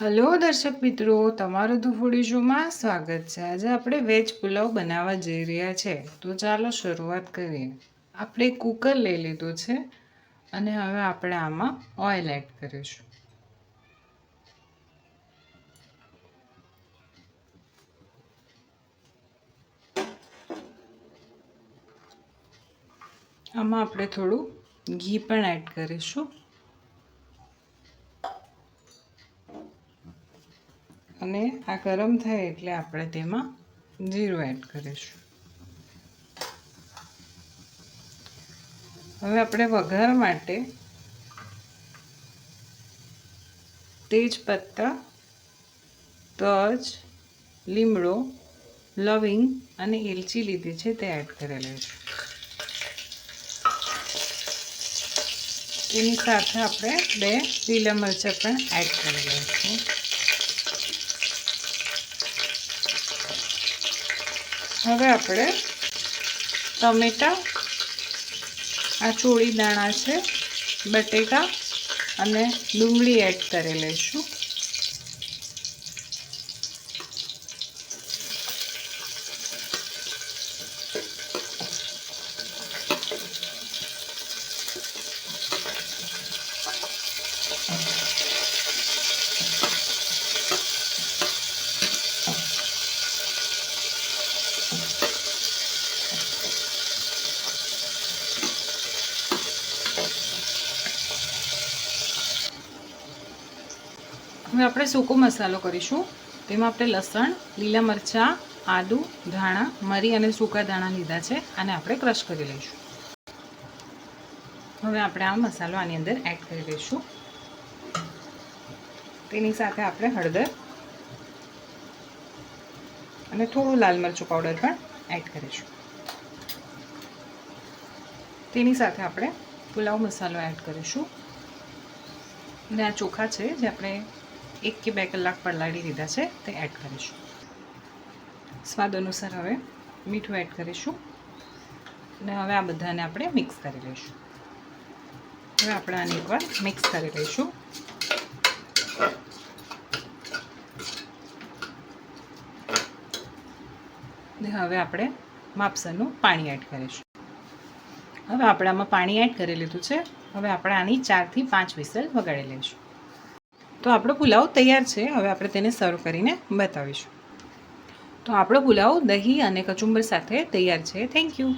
Hello, દર્શક મિત્રો, તમારું તો શોમાં સ્વાગત છે. આજે આપણે વેજ પુલાવ બનાવવા જઈ રહ્યા છે. તો ચાલો શરૂઆત કરીએ. આપણે કુકર લઈ લીધું છે અને હવે આપણે આમાં ઓઇલ એડ કરીશું. આમાં આપણે થોડું ઘી પણ એડ કરીશું. અને આ ગરમ થાય એટલે આપણે તેમાં જીરું એડ કરીશું. હવે આપણે વઘાર માટે તેજપત્તા, તજ, લીમડો, લવિંગ અને એલચી લીધી છે તે એડ કરેલી છે. તેની સાથે આપણે બે લીલા મરચાં પણ એડ કરી લઈશું. હવે આપણે ટમેટા આ ચોળી દાણા છે બટેકા અને ડુંગળી એડ કરી લઈશું. હવે આપણે સૂકો મસાલો કરીશું. તેમાં આપણે લસણ, લીલા મરચાં, આદુ, ધાણા, મરી અને સૂકા દાણા લીધા છે અને આપણે ક્રશ કરી લઈશું. હવે આપણે આ મસાલો આની અંદર એડ કરી દઈશું. તેની સાથે આપણે હળદર અને થોડું લાલ મરચું પાવડર પણ એડ કરીશું. તેની સાથે આપણે પુલાવ મસાલો એડ કરીશું. અને આ ચોખા છે જે આપણે એક કે બે કલાક પલાળી દીધા છે, તે એડ કરીશું. સ્વાદ અનુસાર હવે મીઠું એડ કરીશું. અને હવે આ બધાને આપણે મિક્સ કરી લઈશું. હવે આપણે આને એકવાર મિક્સ કરી લઈશું. ને હવે આપણે માપસરનું પાણી એડ કરીશું. હવે આપણે આમાં પાણી એડ કરી લીધું છે. હવે આપણે આની ચારથી પાંચ વિસલ વગાડી લઈશું. તો આપણો પુલાવ તૈયાર છે. હવે આપણે તેને સર્વ કરીને બતાવીશું. તો આપણો પુલાવ દહીં અને કચુંબર સાથે તૈયાર છે. Thank you